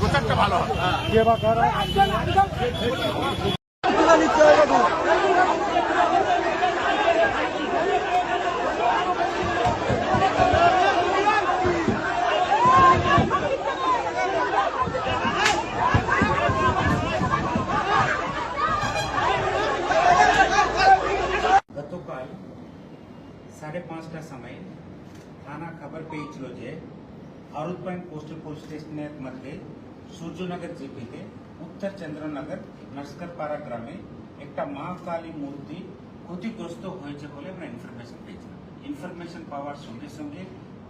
প্রচারটা ভালো হয় গতকাল সাড়ে পাঁচটার সময় থানা খবর পেয়েছিল যে আরুদ পয়েন্ট কোস্টাল পুলিশ স্টেশনের মধ্যে সূর্যনগর জিপিতে উত্তর চন্দ্রনগর নস্করপাড়া গ্রামে একটা মা কালী মূর্তি ক্ষতিগ্রস্ত হয়েছে বলে আমরা ইনফরমেশন পেয়েছিলাম ইনফরমেশন পাওয়ার সঙ্গে সঙ্গে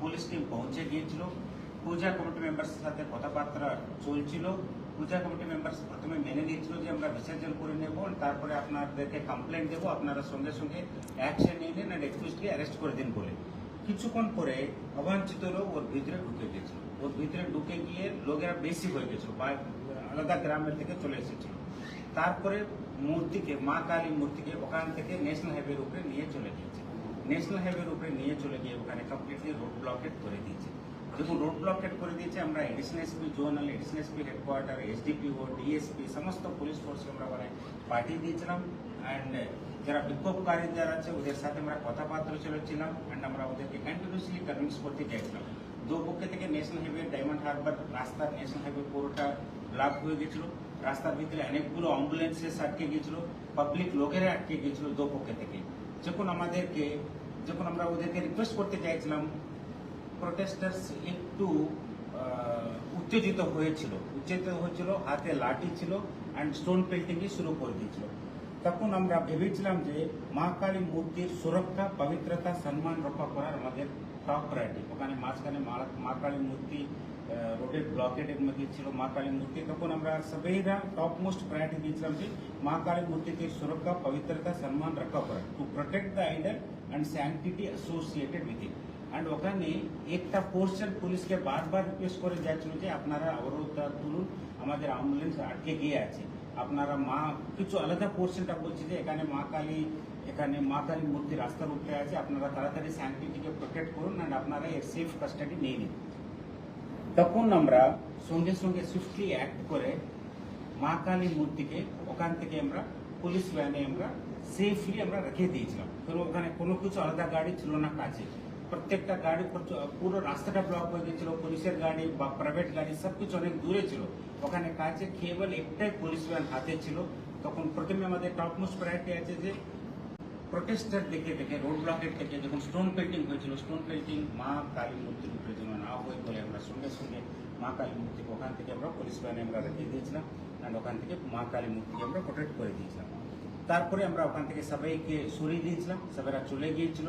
পুলিশ টিম পৌঁছে গিয়েছিল পূজা কমিটি মেম্বার্সের সাথে কথাবার্তা চলছিল পূজা কমিটি মেম্বার্স প্রথমে মেনে নিয়েছিল যে আমরা বিসর্জন করে নেব তারপরে আপনাদেরকে কমপ্লেন দেবো আপনারা সঙ্গে সঙ্গে অ্যাকশন নিয়ে নিন অ্যান্ড এক্সকিউজলি অ্যারেস্ট করে দিন বলে কিছুক্ষণ পরে অবাঞ্ছিত লোক ওর ভিতরে ঢুকে গেছিল। ওর ভিতরে ঢুকে গিয়ে লোকেরা বেশি হয়ে গেছিল বা আলাদা গ্রামের থেকে চলে এসেছিল। তারপরে মূর্তিকে, মা কালী মূর্তিকে ওখান থেকে ন্যাশনাল হাইওয়ের উপরে নিয়ে চলে গিয়েছে। ন্যাশনাল হাইওয়ের উপরে নিয়ে চলে গিয়ে ওখানে কমপ্লিটলি রোড ব্লকেট করে দিয়েছে। দেখুন রোড ব্লকেট করে দিয়েছে, আমরা additional SP zonal additional SP headquarter SDPO DSP সমস্ত পুলিশ ফোর্সকে আমরা ওখানে পাঠিয়ে দিয়েছিলাম। অ্যান্ড যারা বিক্ষোভকারী যারা আছে, ওদের সাথে আমরা কথাবার্তা চলেছিলাম অ্যান্ড আমরা ওদেরকে কন্টিনিউসলি কনভিন্স করতে চাইছিলাম দু পক্ষে থেকে ন্যাশনাল হাইওয়ে ডায়মন্ড হারবার রাস্তার ন্যাশনাল হাইওয়ে পুরোটা ব্লক হয়ে গেছিল রাস্তার ভিতরে অনেকগুলো অ্যাম্বুলেন্সেস আটকে গেছিল পাবলিক লোকেরা আটকে গেছিল দু পক্ষে থেকে। যখন আমাদেরকে, যখন আমরা ওদেরকে রিকোয়েস্ট করতে চাইছিলাম প্রোটেস্টার্স একটু উত্তেজিত হয়েছিল। উত্তেজিত হয়েছিল, হাতে লাঠি ছিল অ্যান্ড স্টোন পেল্টিং শুরু করে দিয়েছিল। তখন আমরা ভেবেছিলাম যে মা কালী মূর্তির সুরক্ষা পবিত্রতা সম্মান রক্ষা করার আমাদের টপ প্রায়োরিটি ওখানে মাঝখানে মা- মা কালী মূর্তি আহ, রোডের ব্লকেটের মধ্যে ছিল মা কালী মূর্তি তখন আমরা সবাইরা টপ মোস্ট প্রায়োরিটি দিয়েছিলাম যে মা কালী মূর্তিকে সুরক্ষা পবিত্রতা সম্মান রক্ষা করা to protect the idol and sanctity associated with it and ওখানে একটা পোর্শন পুলিশকে বারবার রিকোয়েস্ট করে যাচ্ছিল যে আপনারা অবরোধটা তুলুন আমাদের অ্যাম্বুলেন্স আটকে গিয়ে আছে আপনারা মা, কিছু আলাদা পোর্শনটা বলছি যে এখানে মা কালী, এখানে মা কালী মূর্তি রাস্তার উপরে আছে, আপনারা তাড়াতাড়ি স্যাংটিটিকে প্রোটেক্ট করুন অ্যান্ড আপনারা এর সেফ কাস্টাডি নিয়ে নিন। তখন আমরা সঙ্গে সঙ্গে সুইফটলি অ্যাক্ট করে মা কালী মূর্তিকে ওখান থেকে আমরা পুলিশ ভ্যানে আমরা সেফলি আমরা রেখে দিয়েছিলাম। কারণ ওখানে কোনো কিছু আলাদা গাড়ি ছিল না কাছে প্রত্যেকটা গাড়ি প্রচ- পুরো রাস্তাটা ব্লক হয়ে গেছিল পুলিশের গাড়ি বা প্রাইভেট গাড়ি সব কিছু অনেক দূরে ছিল। ওখানে কাছে কেবল একটাই পুলিশ ভ্যান হাতে ছিল। তখন প্রথমে আমাদের টপ মোস্ট প্রায়োরিটি আছে যে প্রোটেস্টার দেখে দেখে রোড ব্লকের থেকে যখন স্টোন পেন্টিং হয়েছিল স্টোন পেন্টিং মা কালী মূর্তির উপরে যেন না হয় বলে আমরা সঙ্গে সঙ্গে মা কালী মূর্তিকে ওখান থেকে আমরা পুলিশ ভ্যানে আমরা রেখে দিয়েছিলাম অ্যান্ড ওখান থেকে মা কালী মূর্তিকে আমরা প্রোটেক্ট করে দিয়েছিলাম। তারপরে আমরা ওখান থেকে সবাইকে সরিয়ে দিয়েছিলাম। সবাইরা চলে গিয়েছিল।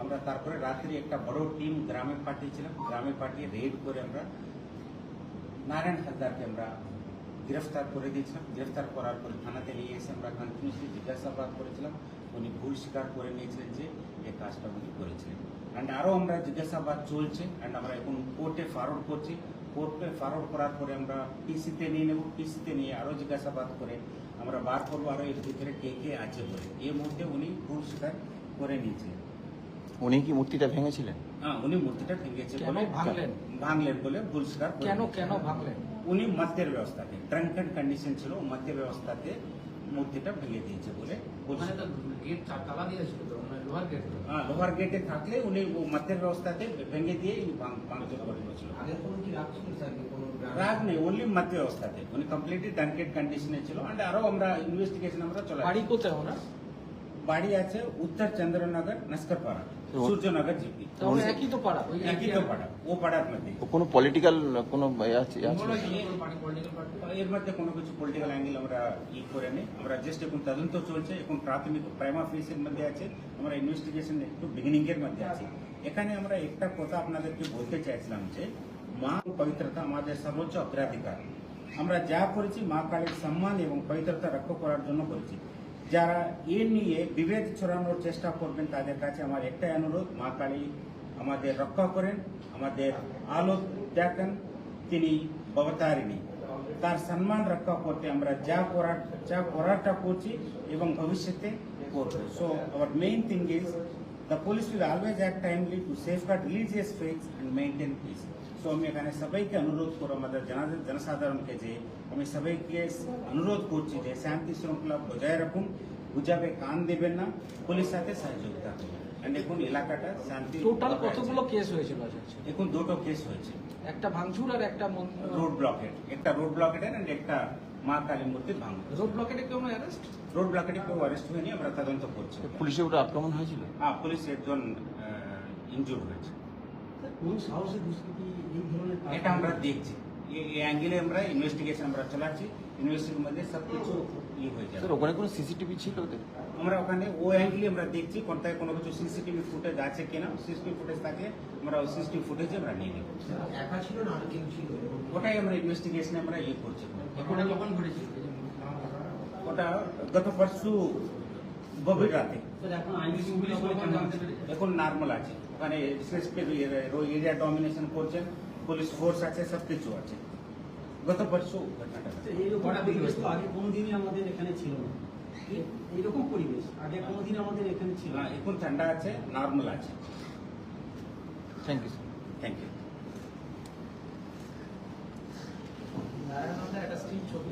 আমরা তারপরে রাত্রি একটা বড় টিম গ্রামে পাঠিয়েছিলাম। গ্রামে পাঠিয়ে রেড করে আমরা নারায়ণ হালদারকে আমরা গ্রেফতার করে দিয়েছিলাম। গ্রেফতার করার পরে থানাতে নিয়ে এসে আমরা কন্টিনিউসলি জিজ্ঞাসাবাদ করেছিলাম। উনি ভুল স্বীকার করে নিয়েছিলেন যে এই কাজটা উনি করেছিলেন। অ্যান্ড আরও আমরা জিজ্ঞাসাবাদ চলছে অ্যান্ড আমরা এখন কোর্টে ফরওয়ার্ড করছি। কোর্টে ফরওয়ার্ড করার পরে আমরা পিসিতে নিয়ে নেব। পিসিতে নিয়ে আরও জিজ্ঞাসাবাদ করে আমরা বার করব আরও এর ভিতরে কে কে আছে বলে। এই মুহূর্তে উনি ভুল স্বীকার করে নিয়েছিলেন। উনি কি মূর্তিটা ভেঙেছিলেন? হ্যাঁ উনি মূর্তিটা ভেঙেছে কেন বলে ভাঙলেন? ভাঙলেন বলে ভুল স্বীকার কেন কেন ভাঙলেন? উনি মধ্যের ব্যবস্থাতে ড্রাঙ্কেন কন্ডিশন ছিল মধ্যের ব্যবস্থাতে মূর্তিটা ভেঙে দিয়েছে বলে বলছে। ওখানে তো গেট তালা দিয়েছিল তো মানে লোহার গেট হ্যাঁ থাকলে উনি মধ্যের ব্যবস্থাতে ভেঙে দিয়ে ভাঙচুর করে দিয়েছিল। আগে কোনো কি রাগ ছিল স্যার কি কোনো রাগ? নেই অনলি মধ্য ব্যবস্থাতে। উনি কমপ্লিটলি ড্রাঙ্কেড কন্ডিশনে ছিল অ্যান্ড আরও আমরা ইনভেস্টিগেশন আমরা চলে বাড়ি কোথায় ওনার? বাড়ি আছে উত্তর চন্দ্রনগর নস্করপাড়া। সূর্যনগর জিপি। একই তো পাড়া একই তো পাড়া ও পাড়ার মধ্যে। কোনো পলিটিক্যাল কোনো ইয়ে আছে আছে? এর মধ্যে কোনো কিছু পলিটিক্যাল অ্যাঙ্গেল আমরা ই করে নেই। আমরা জাস্ট এখন তদন্ত চলছে এখন প্রাথমিক প্রাইমা ফেসের মধ্যে আছে আমরা ইনভেস্টিগেশন একটু বিগিনিং এর মধ্যে আছি। এখানে আমরা একটা কথা আপনাদেরকে বলতে চাইছিলাম যে মা পবিত্রতা আমাদের সর্বোচ্চ অগ্রাধিকার। আমরা যা করেছি মা কালীর সম্মান এবং পবিত্রতা রক্ষা করার জন্য করেছি। যারা এ নিয়ে বিভেদ ছড়ানোর চেষ্টা করবেন, তাদের কাছে আমার একটাই অনুরোধ, মা কালী আমাদের রক্ষা করেন, আমাদের আলো দেখেন, তিনি অবতারিণী। তার সম্মান রক্ষা করতে আমরা যা করার, যা করারটা করছি এবং ভবিষ্যতে করব। So our main thing is the police will always act timely to safeguard religious faiths and maintain peace so আমি এখানে সবাইকে অনুরোধ করো আমাদের জনসাধারণকে যে আমি সবাইকে অনুরোধ করছি যে শান্তি শৃঙ্খলা বজায় রাখুন গুজাবে কান দেবেন না পুলিশ সাথে সহযোগিতা দেখুন এলাকাটা শান্তি টোটাল কতগুলো কেস হয়েছিল আচ্ছা এখন দুটো কেস হয়েছে। একটা ভাঙচুর আর একটা রোড ব্লকেট একটা রোড ব্লকেট এন্ড একটা মা কালী মূর্তির ভাঙন রোড ব্লকেটে কেউ অ্যারেস্ট রোড ব্লকেটে কেউ অ্যারেস্ট হয়নি আমরা তদন্ত করছি। পুলিশের উপরে আক্রমণ হয়েছিল? হ্যাঁ পুলিশ একজন ইনজুর্ড হয়েছে। কোন সাহসে দুষ্কৃতি এই ধরনের এটা আমরা দেখছি। এই অ্যাঙ্গেলে আমরা ইনভেস্টিগেশন আমরা চালাচ্ছি। ইনভেস্টিগেশনের মধ্যে সব কিছু ই হয়ে যাবে। স্যার ওখানে কোনো সিসিটিভি ছিল ওদের? আমরা ওখানে ও অ্যাঙ্গেলে আমরা দেখছি কোনটায় কোনো কিছু সিসিটিভি ফুটেজ আছে কিনা। সিসিটিভি ফুটেজ থাকলে আমরা ওই সিসিটিভি ফুটেজ আমরা নিয়ে নেব। একা ছিল না আর কেউ ছিল? ওটাই আমরা ইনভেস্টিগেশনে আমরা ইয়ে করছি। ঘটনা কখন ঘটেছিল? ওটা গত পরশু গভীর রাতে এখন নর্মাল আছে। ওখানে এরিয়া ডমিনেশন করছেন পুলিশ ফোর্স আছে সব কিছু আছে। গত পরশু ঘটনাটা পরিবেশ তো আগে কোনোদিনই আমাদের এখানে ছিল না। এই- এইরকম পরিবেশ আগে কোনোদিন আমাদের এখানে ছিল না, না এখন ঠান্ডা আছে নর্মাল আছে। Thank you sir thank you একটা স্ত্রীর ছবি